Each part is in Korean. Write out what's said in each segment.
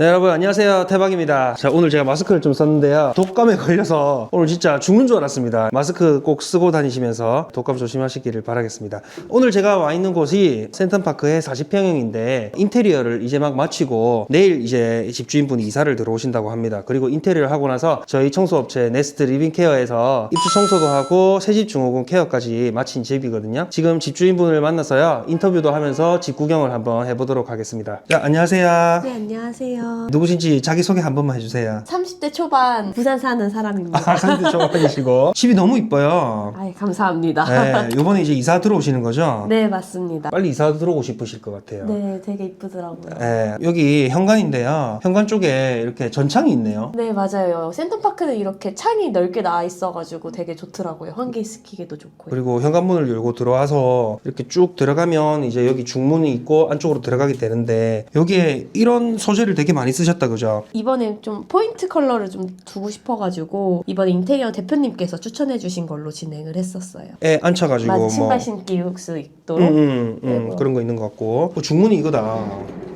네, 여러분 안녕하세요. 태박입니다. 자 오늘 제가 마스크를 좀 썼는데요. 독감에 걸려서 오늘 진짜 죽는 줄 알았습니다. 마스크 꼭 쓰고 다니시면서 독감 조심하시기를 바라겠습니다. 오늘 제가 와 있는 곳이 센텀파크의 40평형인데 인테리어를 이제 막 마치고 내일 이제 집주인분이 이사를 들어오신다고 합니다. 그리고 인테리어를 하고 나서 저희 청소업체 네스트 리빙케어에서 입주 청소도 하고 새집 증후군 케어까지 마친 집이거든요. 지금 집주인분을 만나서요. 인터뷰도 하면서 집 구경을 한번 해보도록 하겠습니다. 자 안녕하세요. 네, 안녕하세요. 누구신지 자기소개 한 번만 해주세요. 30대 초반 부산 사는 사람입니다. 아, 상대 초반이시고. 집이 너무 이뻐요. 아이, 감사합니다. 네, 요번에 이제 이사 들어오시는 거죠? 네, 맞습니다. 빨리 이사 들어오고 싶으실 것 같아요. 네, 되게 이쁘더라고요. 네, 여기 현관인데요. 현관 쪽에 이렇게 전창이 있네요. 네, 맞아요. 센텀파크는 이렇게 창이 넓게 나와 있어가지고 되게 좋더라고요. 환기 시키기도 좋고요. 그리고 현관문을 열고 들어와서 이렇게 쭉 들어가면 이제 여기 중문이 있고 안쪽으로 들어가게 되는데 여기에 이런 소재를 되게 많이 쓰셨다 그죠? 이번에 좀 포인트 컬러를 좀 두고 싶어가지고 이번에 인테리어 대표님께서 추천해주신 걸로 진행을 했었어요. 애 앉혀가지고 맞아, 뭐 신발 신기 수 음, 있도록. 음, 음, 네, 그런 거 있는 것 같고 어, 중문이 이거다.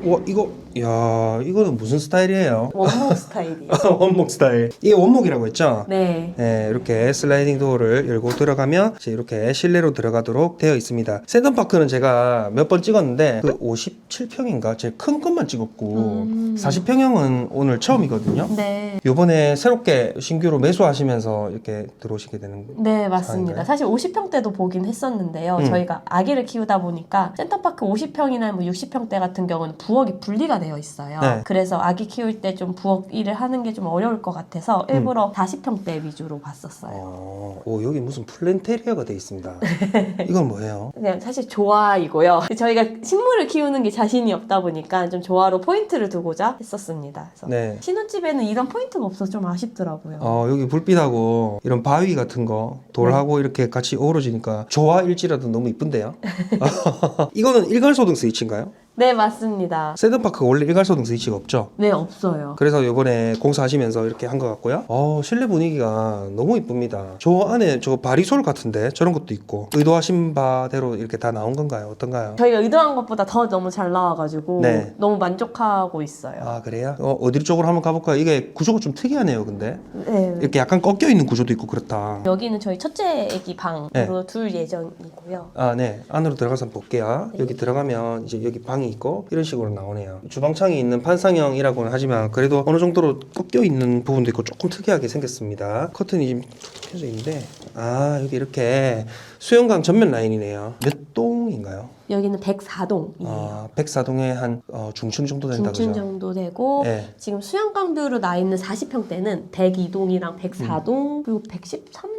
와 이거 야 이거는 무슨 스타일이에요? 원목 스타일이에요. 원목 스타일. 이게 원목이라고 했죠? 네. 네, 이렇게 슬라이딩 도어를 열고 들어가면 이제 이렇게 실내로 들어가도록 되어 있습니다. 센텀파크는 제가 몇 번 찍었는데 그 57평인가 제일 큰 것만 찍었고 음. 40평형은 오늘 처음이거든요. 네. 요번에 새롭게 신규로 매수하시면서 이렇게 들어오시게 되는 네, 맞습니다. 아닌가요? 사실 50평 대도 보긴 했었는데요. 음. 저희가 아기를 키우다 보니까 센터파크 50평이나 뭐 60평대 같은 경우는 부엌이 분리가 되어 있어요. 네. 그래서 아기 키울 때 좀 부엌 일을 하는 게 좀 어려울 것 같아서 일부러 40평대 위주로 봤었어요. 음. 어, 오, 여기 무슨 플랜테리아가 돼 있습니다. 이건 뭐예요? 그냥 사실 조화이고요. 저희가 식물을 키우는 게 자신이 없다 보니까 좀 조화로 포인트를 두고자 했었습니다. 그래서 네. 신혼집에는 이런 포인트가 없어서 좀 아쉽더라고요. 어, 여기 불빛하고 이런 바위 같은 거 돌하고 이렇게 같이 어우러지니까 조화 일지라도 너무 이쁜데요? 이거는 일괄소등 스위치인가요? 네, 맞습니다. 세던파크가 원래 일괄소등 스위치가 없죠? 네, 없어요. 그래서 이번에 공사하시면서 이렇게 한 것 같고요. 어, 실내 분위기가 너무 이쁩니다. 저 안에 저 바리솔 같은데 저런 것도 있고 의도하신 바대로 이렇게 다 나온 건가요? 어떤가요? 저희가 의도한 것보다 더 너무 잘 나와가지고 네. 너무 만족하고 있어요. 아 그래요? 어, 어디 쪽으로 한번 가볼까요? 이게 구조가 좀 특이하네요, 근데 네. 이렇게 약간 꺾여 있는 구조도 있고 그렇다. 여기는 저희 첫째 애기 방으로 네. 둘 예정이고요. 아, 네. 안으로 들어가서 한번 볼게요. 여기 들어가면 이제 여기 방이 있고 이런 식으로 나오네요. 주방창이 있는 판상형이라고는 하지만 그래도 어느 정도로 꺾여 있는 부분도 있고 조금 특이하게 생겼습니다. 커튼이 지금 펴져 있는데 아, 여기 이렇게 수영강 전면 라인이네요. 몇 동인가요? 여기는 104동이에요. 아, 백사동에 한 어, 중층 정도 된다 중층 그죠? 정도 되고 네. 지금 수영강뷰로 나 있는 40평대는 102동이랑 104동 그리고 113동?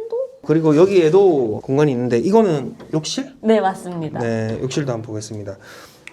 그리고 여기에도 공간이 있는데 이거는 욕실? 네 맞습니다. 네, 욕실도 한번 보겠습니다.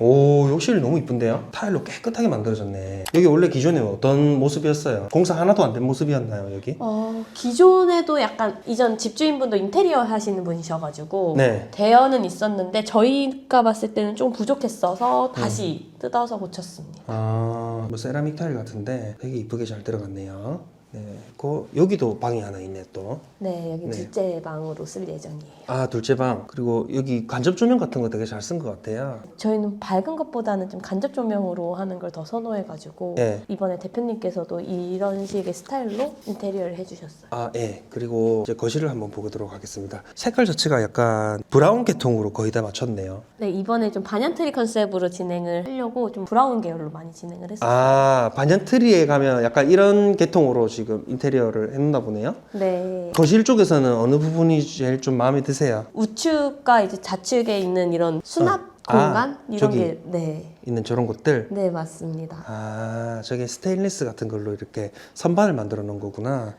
오, 욕실 너무 이쁜데요? 타일로 깨끗하게 만들어졌네. 여기 원래 기존에 어떤 모습이었어요? 공사 하나도 안 된 모습이었나요, 여기? 어, 기존에도 약간 이전 집주인분도 인테리어 하시는 분이셔가지고 네. 대여는 있었는데 저희가 봤을 때는 좀 부족했어서 다시 뜯어서 고쳤습니다. 아, 뭐 세라믹 타일 같은데 되게 이쁘게 잘 들어갔네요. 네, 그 여기도 방이 하나 있네 또. 네, 여기 네. 둘째 방으로 쓸 예정이에요. 아, 둘째 방. 그리고 여기 간접 조명 같은 거 되게 잘 쓴 것 같아요. 저희는 밝은 것보다는 좀 간접 조명으로 하는 걸 더 선호해가지고 네. 이번에 대표님께서도 이런 식의 스타일로 인테리어를 해주셨어요. 아, 예. 그리고 이제 거실을 한번 보도록 하겠습니다. 색깔 자체가 약간 브라운 계통으로 거의 다 맞췄네요. 네, 이번에 좀 반얀트리 컨셉으로 진행을 하려고 좀 브라운 계열로 많이 진행을 했어요. 아, 반얀 트리에 가면 약간 이런 계통으로 지금 인테리어를 해놓나 보네요. 네. 거실 쪽에서는 어느 부분이 제일 좀 마음에 드세요? 우측과 이제 좌측에 있는 이런 수납 아, 공간 이런 저기. 게 네. 있는 저런 곳들? 네, 맞습니다. 아, 저게 스테인리스 같은 걸로 이렇게 선반을 만들어 놓은 거구나.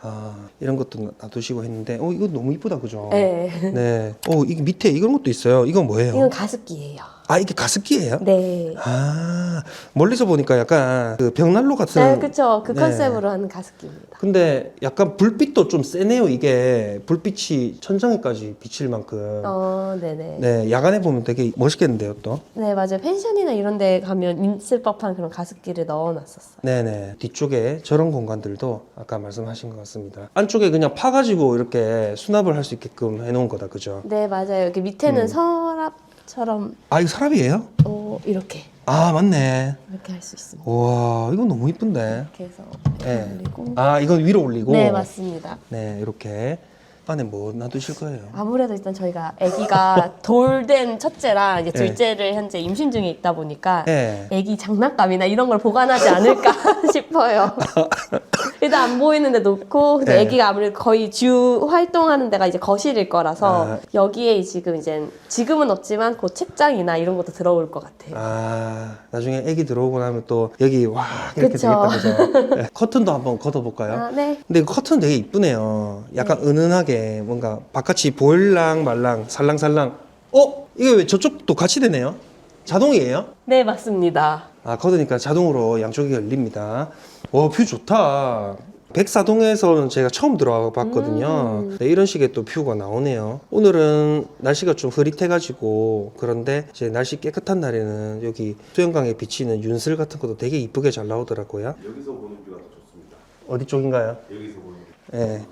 아, 이런 것도 놔두시고 했는데, 어, 이거 너무 이쁘다, 그죠? 네. 네. 어, 이게 밑에 이런 것도 있어요. 이건 뭐예요? 이건 가습기예요. 아, 이게 가습기예요? 네. 아, 멀리서 보니까 약간 그 벽난로 같은. 네, 그쵸. 그 네. 컨셉으로 하는 가습기입니다. 근데 약간 불빛도 좀 세네요. 이게 불빛이 천장에까지 비칠 만큼. 어, 네네. 네, 야간에 보면 되게 멋있겠는데요, 또. 네, 맞아요. 펜션이나 이런 데 가면 있을 법한 그런 가습기를 넣어놨었어요. 네네. 뒤쪽에 저런 공간들도 아까 말씀하신 것 같습니다. 안쪽에 그냥 파가지고 이렇게 수납을 할 수 있게끔 해놓은 거다, 그죠? 네, 맞아요. 여기 밑에는 음. 서랍 처럼 아, 이거 서랍이에요? 어, 이렇게 아 맞네. 이렇게 할 수 있습니다. 와 이거 너무 이쁜데. 이렇게 해서 네. 올리고. 아 이건 위로 올리고. 네, 맞습니다. 네 이렇게 안에 뭐 놔두실 거예요? 아무래도 일단 저희가 아기가 돌된 첫째랑 이제 네. 둘째를 현재 임신 중에 있다 보니까 네. 아기 장난감이나 이런 걸 보관하지 않을까 싶어요. 일단 안 보이는데 놓고 근데 네. 아기가 아무래도 거의 주 활동하는 데가 이제 거실일 거라서 아. 여기에 지금 이제 지금은 없지만 그 책장이나 이런 것도 들어올 것 같아요. 아 나중에 애기 들어오고 나면 또 여기 와 이렇게 그쵸. 되겠다 그죠? 네. 커튼도 한번 걷어볼까요? 아, 네. 근데 그 커튼 되게 이쁘네요. 약간 은은하게 뭔가 바깥이 보일랑 말랑 살랑살랑. 어? 이거 왜 저쪽도 같이 되네요? 자동이에요? 네, 맞습니다. 아 커드니까 자동으로 양쪽이 열립니다. 와 뷰 좋다. 백사동에서는 제가 처음 들어와 봤거든요. 음. 네, 이런 식의 또 뷰가 나오네요. 오늘은 날씨가 좀 흐릿해가지고 그런데 이제 날씨 깨끗한 날에는 여기 수영강에 비치는 윤슬 같은 것도 되게 이쁘게 잘 나오더라고요. 여기서 보는 뷰가 더 좋습니다. 어디 쪽인가요? 여기서 보는 뷰. 예,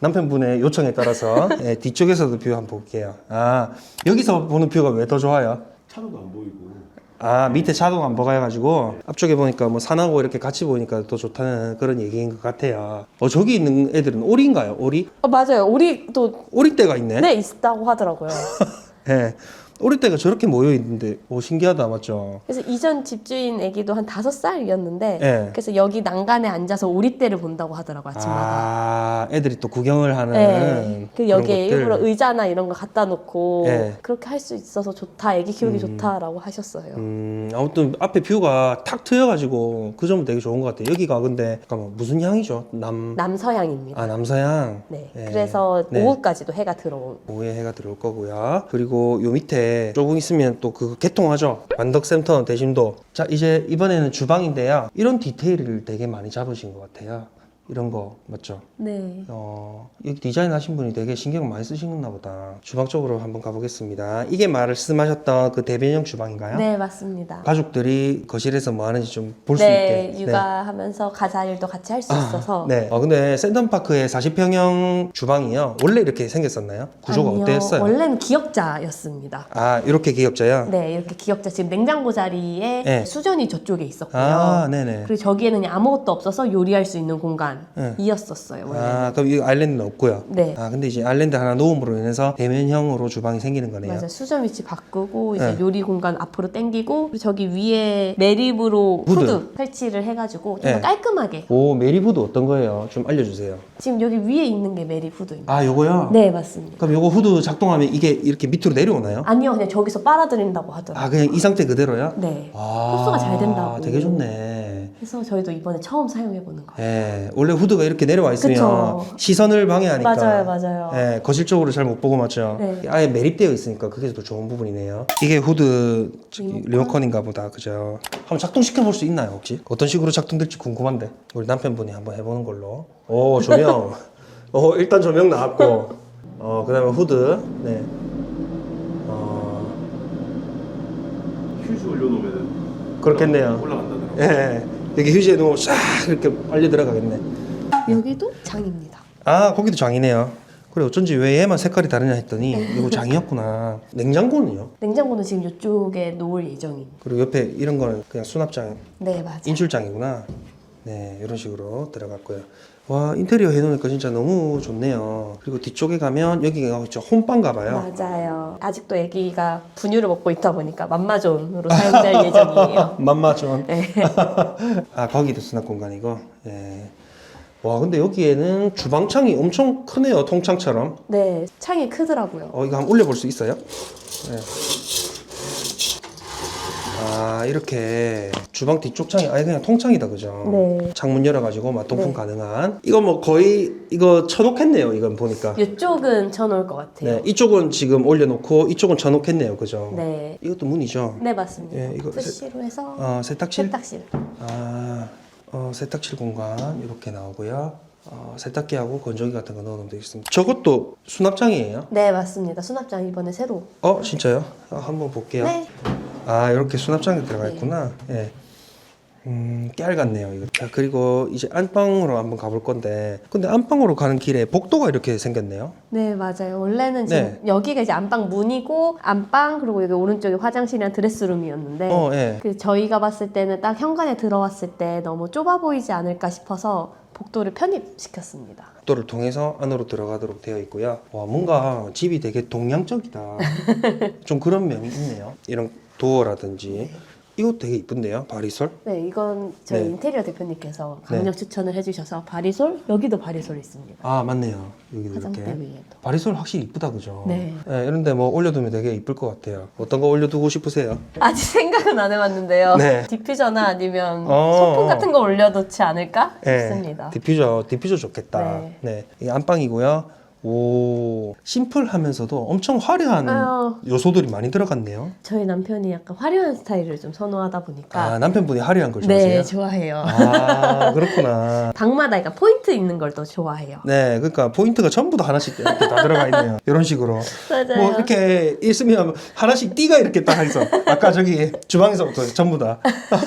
남편분의 요청에 따라서 예, 뒤쪽에서도 뷰 한번 볼게요. 아 여기서 보는 뷰가 왜 더 좋아요? 차도도 안 보이고 아 밑에 자동 안 보가해가지고 앞쪽에 보니까 뭐 산하고 이렇게 같이 보니까 더 좋다는 그런 얘기인 것 같아요. 어 저기 있는 애들은 오리인가요? 오리? 어, 맞아요. 우리 또 오리떼가 있네. 네, 있다고 하더라고요. 예. 오리떼가 저렇게 모여 있는데 오 신기하다 맞죠? 그래서 이전 집주인 아기도 한 다섯 살이었는데 네. 그래서 여기 난간에 앉아서 오리떼를 본다고 하더라고 아침마다. 아 애들이 또 구경을 하는 네. 그 그런 여기에 것들. 일부러 의자나 이런 거 갖다 놓고 네. 그렇게 할 수 있어서 좋다. 아기 키우기 좋다라고 하셨어요. 음, 아무튼 앞에 뷰가 탁 트여가지고 그 점은 되게 좋은 것 같아요. 여기가 근데 잠깐만 무슨 향이죠? 남, 남서양입니다. 아 남서향. 네. 네. 그래서 네. 오후까지도 해가 들어온. 오후에 해가 들어올 거고요. 그리고 요 밑에 조금 있으면 또 그 개통하죠. 완덕센터 대심도. 자 이제 이번에는 주방인데요. 이런 디테일을 되게 많이 잡으신 것 같아요. 이런 거 맞죠? 네. 어, 여기 디자인 하신 분이 되게 신경을 많이 쓰시나 보다. 주방 쪽으로 한번 가보겠습니다. 이게 말씀하셨던 그 대변형 주방인가요? 네, 맞습니다. 가족들이 거실에서 뭐 하는지 좀 볼 수 네, 있게. 육아하면서 가사 일도 같이 할수 있어서 네. 어, 근데 센텀파크의 40평형 주방이요. 원래 이렇게 생겼었나요? 구조가 아니요, 어땠어요? 원래는 기역자였습니다. 아, 이렇게 기업자요? 네, 이렇게 기역자 지금 냉장고 자리에 네. 수전이 저쪽에 있었고요. 아, 네네. 그리고 저기에는 아무것도 없어서 요리할 수 있는 네. 공간 이었었어요. 원래. 아, 그럼 이 아일랜드는 없고요. 네. 아, 근데 이제 아일랜드 하나 놓음으로 인해서 대면형으로 주방이 생기는 거네요. 맞아 수전 위치 바꾸고 이제 네. 요리 공간 앞으로 당기고 그리고 저기 위에 매립으로 후드. 후드, 설치를 해가지고 좀 더 네. 깔끔하게 오, 메리후드 어떤 거예요? 좀 알려주세요. 지금 여기 위에 있는 게 매립 후드입니다. 아, 요거요? 네 맞습니다. 그럼 요거 후드 작동하면 이게 이렇게 밑으로 내려오나요? 아니요 그냥 저기서 빨아들인다고 하더라고요. 아, 그냥 이 상태 그대로요? 네. 아, 흡수가 잘 된다고. 되게 좋네. 그래서 저희도 이번에 처음 사용해 보는 거예요. 예, 원래 후드가 이렇게 내려와 있으면 그쵸. 시선을 방해하니까. 맞아요, 맞아요. 예, 거실 쪽으로 잘 못 보고 맞죠? 네. 아예 매립되어 있으니까 그게 더 좋은 부분이네요. 이게 후드 저기 리모컨? 리모컨인가 보다, 그죠? 한번 작동시켜 볼 수 있나요, 혹시? 어떤 식으로 작동될지 궁금한데. 우리 남편분이 한번 해보는 걸로. 오, 조명. 어, 일단 조명 나왔고. 어, 그 다음에 후드. 네. 어, 휴지 올려놓으면은 그렇겠네요. 올라간다더라고요. 예, 여기 휴지에 놓으면 싹 이렇게 빨려 들어가겠네. 여기도 장입니다. 아 거기도 장이네요 그래 어쩐지 왜 얘만 색깔이 다르냐 했더니 이거 장이었구나 냉장고는요? 냉장고는 지금 이쪽에 놓을 예정입니다. 그리고 옆에 이런 거는 그냥 수납장 네 맞아요. 인출장이구나 네 이런 식으로 들어갔고요 와 인테리어 해놓으니까 진짜 너무 좋네요 그리고 뒤쪽에 가면 여기가 진짜 홈빵가 봐요 맞아요. 아직도 아기가 분유를 먹고 있다 보니까 맘마존으로 사용될 예정이에요. 맘마존 네. 아 거기도 수납 공간이고 예. 와 근데 여기에는 주방창이 엄청 크네요 통창처럼 네, 창이 크더라고요. 어 이거 한번 올려볼 수 있어요? 네. 아 이렇게 주방 뒤쪽 창이 아예 그냥 통창이다 그죠? 네. 창문 열어가지고 맛동풍 네. 가능한 이거 뭐 거의 이거 쳐놓겠네요 이건 보니까 이쪽은 쳐놓을 것 같아요. 네 이쪽은 지금 올려놓고 이쪽은 쳐놓겠네요 그죠? 네. 이것도 문이죠? 네, 맞습니다. 예, 이거 푸시로 해서 어 세탁실? 세탁실. 아 어, 세탁실 공간 이렇게 나오고요 어, 세탁기하고 건조기 같은 거 넣어놓으면 되겠습니다 저것도 수납장이에요? 네, 맞습니다. 수납장 이번에 새로. 어 진짜요? 아, 한번 볼게요 네. 아 이렇게 수납장이 들어가 있구나. 예. 음, 깨알 같네요. 이거. 자, 그리고 이제 안방으로 한번 가볼 건데, 근데 안방으로 가는 길에 복도가 이렇게 생겼네요. 네, 맞아요. 원래는 지금 네. 여기가 이제 안방 문이고 안방 그리고 여기 오른쪽에 화장실이랑 드레스룸이었는데 어, 예. 그 저희가 봤을 때는 딱 현관에 들어왔을 때 너무 좁아 보이지 않을까 싶어서 복도를 편입시켰습니다. 복도를 통해서 안으로 들어가도록 되어 있고요. 와, 뭔가 집이 되게 동양적이다. 좀 그런 면이 있네요. 이런 도어라든지. 이거 되게 이쁜데요, 바리솔? 네, 이건 저희 네. 인테리어 대표님께서 네. 강력 추천을 해주셔서 바리솔 여기도 바리솔 있습니다. 아, 맞네요. 여기도 화장대 이렇게. 위에도. 바리솔 확실히 이쁘다, 그죠? 네. 이런데 뭐 올려두면 되게 이쁠 것 같아요. 어떤 거 올려두고 싶으세요? 아직 생각은 안 해봤는데요. 네. 디퓨저나 아니면 어. 소품 같은 거 올려놓지 않을까 네, 싶습니다. 디퓨저, 디퓨저 좋겠다. 네. 네. 이 안방이고요. 오, 심플하면서도 엄청 화려한 아유. 요소들이 많이 들어갔네요. 저희 남편이 약간 화려한 스타일을 좀 선호하다 보니까 아, 남편분이 화려한 걸 좋아하세요? 네 좋아해요. 아, 그렇구나. 방마다 그러니까 포인트 있는 걸 더 좋아해요. 네, 그러니까 포인트가 전부 다 하나씩 이렇게 다 들어가 있네요. 이런 식으로. 맞아요. 뭐 이렇게 있으면 하나씩 띠가 이렇게 딱 있어. 아까 저기 주방에서부터 전부 다.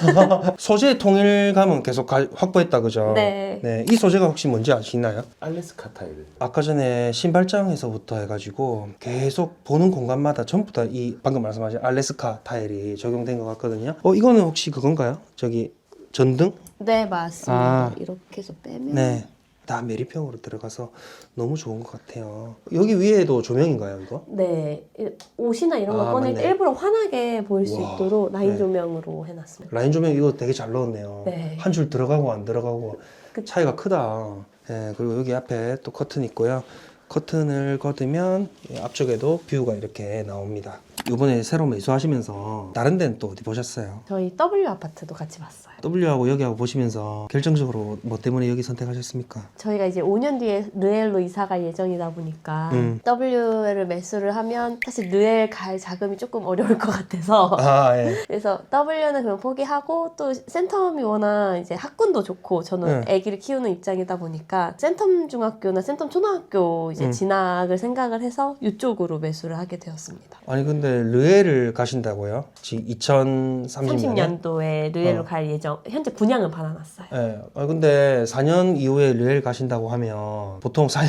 소재 통일감은 계속 가- 확보했다, 그죠? 네. 네, 이 소재가 혹시 뭔지 아시나요? 알래스카 타일. 아까 전에 신발장에서부터 해가지고 계속 보는 공간마다 전부 다 이 방금 말씀하신 알래스카 타일이 적용된 것 같거든요. 어, 이거는 혹시 그건가요? 저기 전등? 네 맞습니다. 아. 이렇게 해서 빼면 네. 다 메리평으로 들어가서 너무 좋은 것 같아요. 여기 위에도 조명인가요, 이거? 네, 이- 옷이나 이런 거 아, 꺼낼 때 맞네. 일부러 환하게 보일 수 와, 있도록 라인 네. 조명으로 해놨습니다. 라인 조명 이거 되게 잘 넣었네요. 네. 한 줄 들어가고 안 들어가고 그- 차이가 크다. 예, 그리고 여기 앞에 또 커튼 있고요. 커튼을 걷으면 이 앞쪽에도 뷰가 이렇게 나옵니다. 이번에 새로 매수하시면서 다른 데는 또 어디 보셨어요? 저희 W 아파트도 같이 봤어요. W하고 여기하고 보시면서 결정적으로 뭐 때문에 여기 선택하셨습니까? 저희가 이제 5년 뒤에 르엘로 이사갈 예정이다 보니까 음. W를 매수를 하면 사실 르엘 갈 자금이 조금 어려울 것 같아서 아, 예. 그래서 W는 그럼 포기하고 또 센텀이 워낙 이제 학군도 좋고 저는 네. 아기를 키우는 입장이다 보니까 센텀 중학교나 센텀 초등학교 이제 음. 진학을 생각을 해서 이쪽으로 매수를 하게 되었습니다. 아니 근데 르에를 가신다고요? 지금 2030년에? 30년도에 르엘로 어. 갈 예정. 현재 분양은 받아놨어요. 예. 아 근데 4년 이후에 르엘 가신다고 하면 보통 4년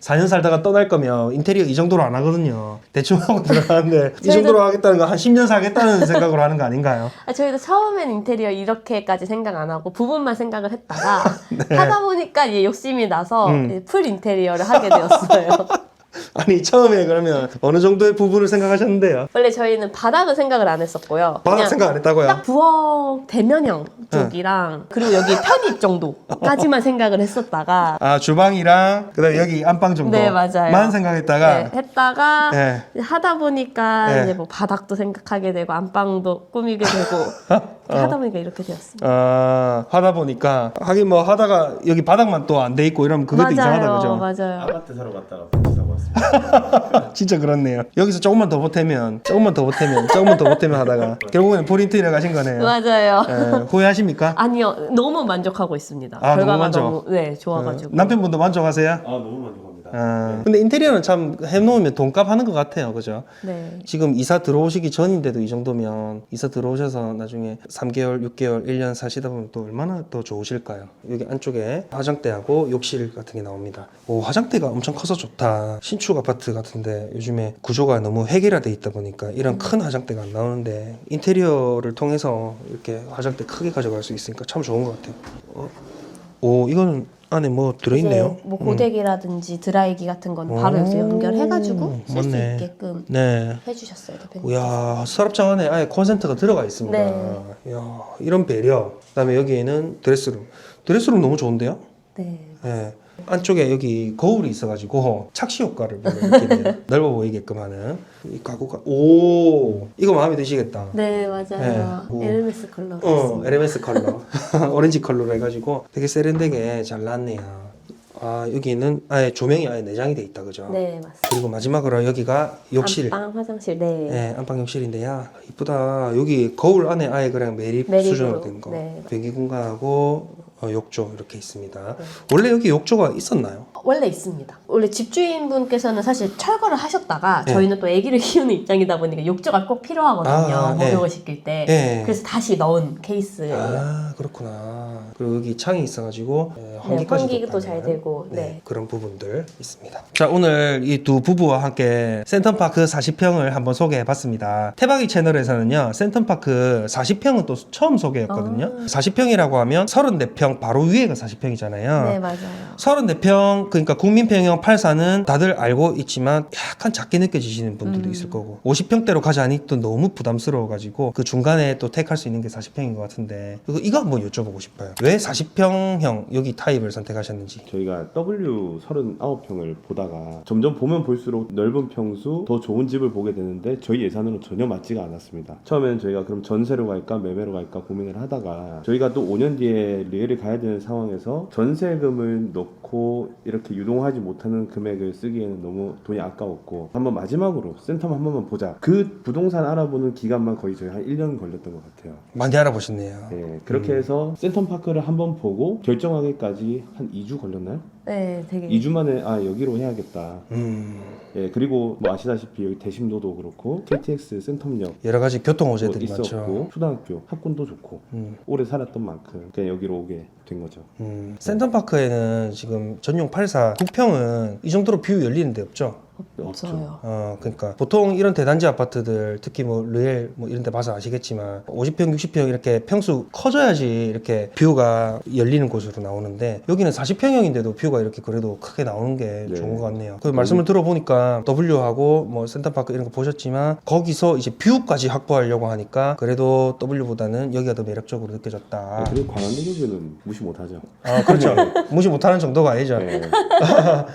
4년 살다가 떠날 거면 인테리어 이 정도로 안 하거든요. 대충 하고 들어가는데 이 저희도- 정도로 하겠다는 건 한 10년 살겠다는 생각으로 하는 거 아닌가요? 아, 저희도 처음엔 인테리어 이렇게까지 생각 안 하고 부분만 생각을 했다가 네. 하다 보니까 이제 욕심이 나서 음. 이제 풀 인테리어를 하게 되었어요. 아니 처음에 그러면 어느 정도의 부분을 생각하셨는데요? 원래 저희는 바닥을 생각을 안 했었고요. 바닥 그냥 생각 안 했다고요? 딱 부엌 대면형 쪽이랑 그리고 여기 편입 정도까지만 생각을 했었다가 아 주방이랑 그다음에 여기 안방 정도 네, 맞아요. 만 생각했다가 네, 했다가 네. 이제 하다 보니까 네. 이제 뭐 바닥도 생각하게 되고 안방도 꾸미게 되고 이렇게 하다 보니까 이렇게 되었습니다. 아 하다 보니까 하긴 뭐 하다가 여기 바닥만 또 안 돼 있고 이러면 그것도 이상하다 그죠? 맞아요. 아파트 사러 갔다가 사고 왔습니다. 진짜 그렇네요. 여기서 조금만 더 보태면 조금만 더 보태면 조금만 더 보태면 하다가 결국에는 포린트에 가신 거네요. 맞아요. 예, 후회하십니까? 아니요, 너무 만족하고 있습니다. 아, 결과가 너무 만족? 너무 네 좋아가지고. 어, 남편분도 만족하세요? 아 너무 만족합니다. 아, 근데 인테리어는 참 해놓으면 돈값 하는 것 같아요. 그죠? 네. 지금 이사 들어오시기 전인데도 이 정도면 이사 들어오셔서 나중에 3개월, 6개월, 1년 사시다 보면 또 얼마나 더 좋으실까요? 여기 안쪽에 화장대하고 욕실 같은 게 나옵니다. 오, 화장대가 엄청 커서 좋다. 신축 아파트 같은데 요즘에 구조가 너무 획일화돼 있다 보니까 이런 큰 화장대가 안 나오는데 인테리어를 통해서 이렇게 화장대 크게 가져갈 수 있으니까 참 좋은 것 같아요. 어? 오, 이거는 안에 뭐 들어있네요. 이제 뭐 음. 고데기라든지 드라이기 같은 건 바로 오, 여기서 연결해가지고 쓸 수 맞네. 있게끔 네. 해주셨어요, 대표님. 이야 서랍장 안에 아예 콘센트가 들어가 있습니다. 네. 이야 이런 배려. 그다음에 여기에는 드레스룸. 드레스룸 너무 좋은데요? 네. 예. 안쪽에 여기 거울이 있어가지고 착시 효과를 느낌이에요. 넓어 보이게끔 하는 이 가구가 오 이거 마음에 드시겠다. 네, 맞아요. 네. 오. 에르메스 컬러. 어 LMS 컬러 오렌지 컬러로 해가지고 되게 세련되게 잘 나왔네요. 아 여기는 아예 조명이 아예 내장이 돼 있다 그죠? 네, 맞습니다. 그리고 마지막으로 여기가 욕실. 안방, 화장실. 네. 네, 안방 욕실인데요. 이쁘다. 여기 거울 안에 아예 그냥 매립 매립으로, 수준으로 된 거. 네. 변기 공간하고 어, 욕조 이렇게 있습니다. 원래 여기 욕조가 있었나요? 원래 있습니다. 원래 집주인분께서는 사실 철거를 하셨다가 네. 저희는 또 아기를 키우는 입장이다 보니까 욕조가 꼭 필요하거든요. 아, 네. 목욕을 시킬 때. 네. 그래서 다시 넣은 케이스예요. 아 그렇구나. 그리고 여기 창이 있어가지고 예, 네, 환기까지도 환기도 잘 되고, 네. 그런 부분들 있습니다. 자 오늘 이 두 부부와 함께 센텀파크 40평을 한번 소개해봤습니다. 태박이 채널에서는요 센텀파크 40평은 또 처음 소개했거든요. 아. 40평이라고 하면 34평 바로 위에가 40평이잖아요. 네, 맞아요. 34평 그러니까 국민평형 84는 다들 알고 있지만 약간 작게 느껴지시는 분들도 음. 있을 거고 50평대로 가자니 또 너무 부담스러워 가지고 그 중간에 또 택할 수 있는 게 40평인 것 같은데 이거, 이거 한번 여쭤보고 싶어요 왜 40평형 여기 타입을 선택하셨는지 저희가 W 39평을 보다가 점점 보면 볼수록 넓은 평수, 더 좋은 집을 보게 되는데 저희 예산으로 전혀 맞지가 않았습니다. 처음에는 저희가 그럼 전세로 갈까 매매로 갈까 고민을 하다가 저희가 또 5년 뒤에 리엘을 가야 되는 상황에서 전세금을 넣고 이렇게 유동하지 못하는 금액을 쓰기에는 너무 돈이 아까웠고 한번 마지막으로 센텀 한 번만 보자. 그 부동산 알아보는 기간만 거의 저희 한 1년 걸렸던 것 같아요. 많이 알아보셨네요 예, 그렇게 해서 센텀파크를 한번 보고 결정하기까지 한 2주 걸렸나요? 네, 되게. 2주 만에 아 여기로 해야겠다. 음, 예, 그리고 뭐 아시다시피 여기 대심도도 그렇고 KTX 센텀역 여러 가지 교통 뭐 어제들이 있었고 많죠 초등학교 학군도 좋고 음, 오래 살았던 만큼 그냥 여기로 오게 된 거죠. 음. 센텀파크에는 지금 전용 84 국평은 이 정도로 뷰 열리는 데 없죠 없어요. 어, 그러니까 보통 이런 대단지 아파트들 특히 뭐 르엘 뭐 이런 데 봐서 아시겠지만 50평, 60평 이렇게 평수 커져야지 이렇게 뷰가 열리는 곳으로 나오는데 여기는 40평형인데도 뷰가 이렇게 그래도 크게 나오는 게 네. 좋은 것 같네요. 그 말씀을 들어보니까 W하고 뭐 센터파크 이런 거 보셨지만 거기서 이제 뷰까지 확보하려고 하니까 그래도 W보다는 여기가 더 매력적으로 느껴졌다. 예, 그리고 광안대교는 무시 못하죠. 아, 그렇죠. 무시 못하는 정도가 아니죠. 예. 그냥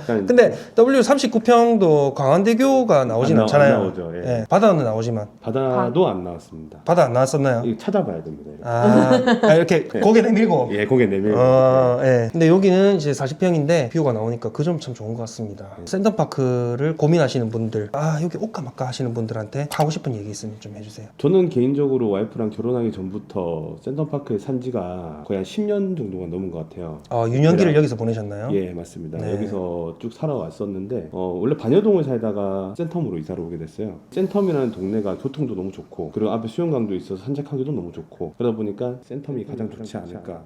근데 W 39평도 강한대교가 나오진 안 나- 않잖아요. 안 나오죠, 예. 바다는 나오지만 바다도 안 나왔습니다. 바다 안 나왔었나요? 이거 찾아봐야 됩니다. 이렇게. 아, 아, 이렇게 고개 내밀고. 예, 고개 내밀고. 어, 예. 근데 여기는 이제 40평인데 뷰가 나오니까 그 점 참 좋은 것 같습니다. 센터파크를 고민하시는 분들, 아 여기 말까 하시는 분들한테 하고 싶은 얘기 있으면 좀 해주세요. 저는 개인적으로 와이프랑 결혼하기 전부터 센텀파크에 산 지가 거의 한 10년 정도 가 넘은 것 같아요. 어, 유년기를 그래. 여기서 보내셨나요? 예, 맞습니다. 네. 여기서 쭉 살아왔었는데 어, 원래 반여동을 살다가 센텀으로 이사를 오게 됐어요. 센텀이라는 동네가 교통도 너무 좋고 그리고 앞에 수영장도 있어서 산책하기도 너무 좋고 그러다 보니까 센텀이 가장 좋지 않을까.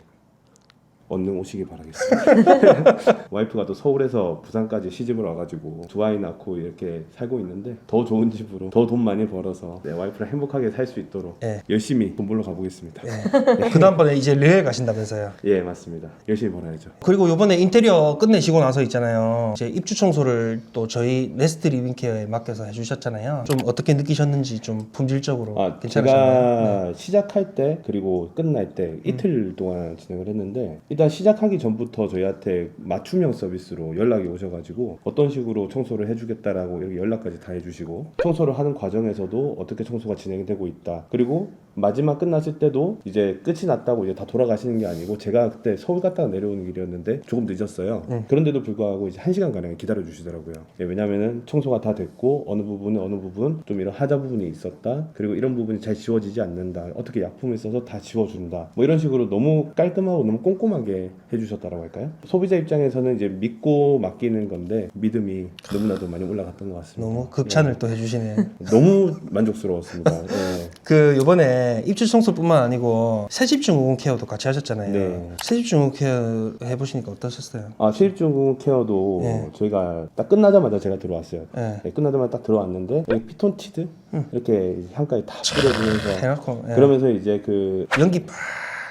얼른 오시기 바라겠습니다. 와이프가 또 서울에서 부산까지 시집을 와가지고 두 아이 낳고 이렇게 살고 있는데 더 좋은 집으로 더 돈 많이 벌어서 네, 와이프랑 행복하게 살 수 있도록 예. 열심히 돈 벌러 가보겠습니다. 그 다음번에 이제 르엘 가신다면서요. 예, 맞습니다. 열심히 벌어야죠. 그리고 요번에 인테리어 끝내시고 나서 있잖아요. 이제 입주 청소를 또 저희 네스트 리빙케어에 맡겨서 해주셨잖아요. 좀 어떻게 느끼셨는지 좀 품질적으로 아, 괜찮으셨나요? 제가 시작할 때 그리고 끝날 때 이틀 동안 진행을 했는데 일단 시작하기 전부터 저희한테 맞춤형 서비스로 연락이 오셔가지고 어떤 식으로 청소를 해주겠다라고 이렇게 연락까지 다 해주시고 청소를 하는 과정에서도 어떻게 청소가 진행되고 있다. 그리고 마지막 끝났을 때도 이제 끝이 났다고 이제 다 돌아가시는 게 아니고 제가 그때 서울 갔다가 내려오는 길이었는데 조금 늦었어요. 음. 그런데도 불구하고 이제 한 시간 가량 기다려 주시더라고요. 예, 왜냐면은 청소가 다 됐고 어느 부분은 어느 부분 좀 이런 하자 부분이 있었다. 그리고 이런 부분이 잘 지워지지 않는다. 어떻게 약품을 써서 다 지워준다. 뭐 이런 식으로 너무 깔끔하고 너무 꼼꼼하게 해주셨다라고 할까요 소비자 입장에서는 이제 믿고 맡기는 건데 믿음이 너무나도 많이 올라갔던 것 같습니다 너무 극찬을 또 해주시네. 예. 너무 만족스러웠습니다 예. 그 요번에 입주 청소뿐만 아니고 새집 증후군 케어도 같이 하셨잖아요. 네. 새집 증후군 케어 해보시니까 어떠셨어요? 아 실증후 케어도 예. 저희가 딱 끝나자마자 제가 들어왔어요 예. 네, 끝나자마자 딱 들어왔는데 여기 피톤치드 이렇게 향까지 다 뿌려주면서 해놓고 예. 그러면서 이제 그 연기 팍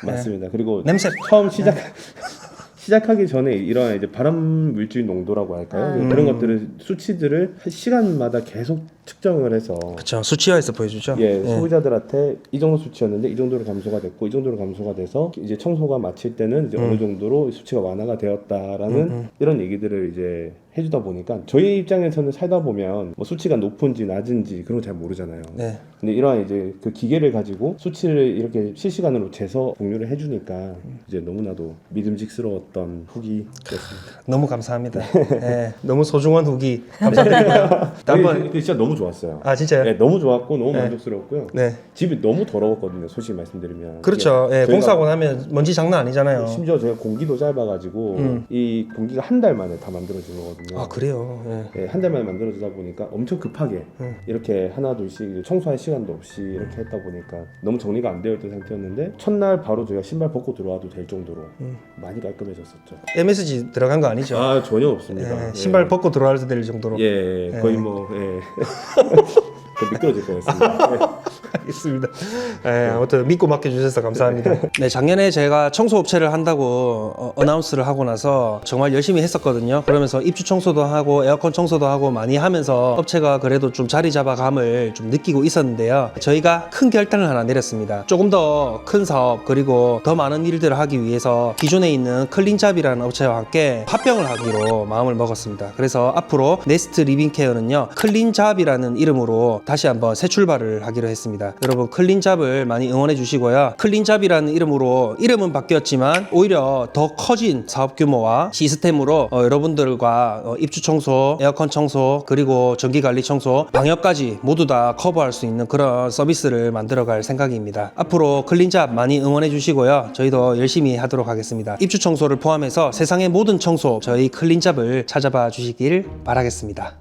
맞습니다. 그리고 냄새 처음 시작 시작하기 전에 이런 이제 발암 물질 농도라고 할까요? 음. 그런 것들을 수치들을 한 시간마다 계속 측정을 해서 그쵸 수치화해서 보여주죠. 예, 소비자들한테 이 정도 수치였는데 이 정도로 감소가 됐고 이 정도로 감소가 돼서 이제 청소가 마칠 때는 이제 음. 어느 정도로 수치가 완화가 되었다라는 이런 얘기들을 이제 해주다 보니까 저희 입장에서는 살다 보면 뭐 수치가 높은지 낮은지 그런 거 잘 모르잖아요. 네. 근데 이러한 이제 그 기계를 가지고 수치를 이렇게 실시간으로 재서 공유를 해주니까 이제 너무나도 믿음직스러웠던 후기였습니다. 너무 감사합니다. 네. 너무 소중한 후기 감사드립니다. 한번 진짜 너무 좋았어요. 아 진짜요? 네, 너무 좋았고 너무 네. 만족스러웠고요. 네. 집이 너무 더러웠거든요. 솔직히 말씀드리면. 그렇죠. 예, 저희가 공사하고 나면 먼지 장난 아니잖아요. 심지어 제가 공기도 짧아가지고 음. 이 공기가 한 달 만에 다 만들어진 거거든요. 아 그래요. 예. 네, 한달 만에 만들어지다 보니까 엄청 급하게 음. 이렇게 하나 둘씩 청소할 시간도 없이 이렇게 했다 보니까 너무 정리가 안 되어 있던 상태였는데 첫날 바로 저희가 신발 벗고 들어와도 될 정도로 음. 많이 깔끔해졌었죠. MSG 들어간 거 아니죠? 아 전혀 없습니다. 예, 예. 신발 벗고 들어와도 될 정도로. 예, 예. 거의 뭐 예. 더 미끄러질 뻔했습니다. 예. 있습니다. 예, 아무튼 믿고 맡겨주셔서 감사합니다. 네, 작년에 제가 청소업체를 한다고 어, 어나운스를 하고 나서 정말 열심히 했었거든요. 그러면서 입주 청소도 하고 에어컨 청소도 하고 많이 하면서 업체가 그래도 좀 자리 잡아감을 좀 느끼고 있었는데요. 저희가 큰 결단을 하나 내렸습니다. 조금 더 큰 사업 그리고 더 많은 일들을 하기 위해서 기존에 있는 클린잡이라는 업체와 함께 합병을 하기로 마음을 먹었습니다. 그래서 앞으로 네스트 리빙케어는요 클린잡이라는 이름으로 다시 한번 새 출발을 하기로 했 습니다. 여러분 클린잡을 많이 응원해 주시고요. 클린잡이라는 이름으로 이름은 바뀌었지만 오히려 더 커진 사업 규모와 시스템으로 어, 여러분들과 어, 입주 청소, 에어컨 청소 그리고 전기 관리 청소, 방역까지 모두 다 커버할 수 있는 그런 서비스를 만들어 갈 생각입니다. 앞으로 클린잡 많이 응원해 주시고요. 저희도 열심히 하도록 하겠습니다. 입주 청소를 포함해서 세상의 모든 청소 저희 클린잡을 찾아봐 주시길 바라겠습니다.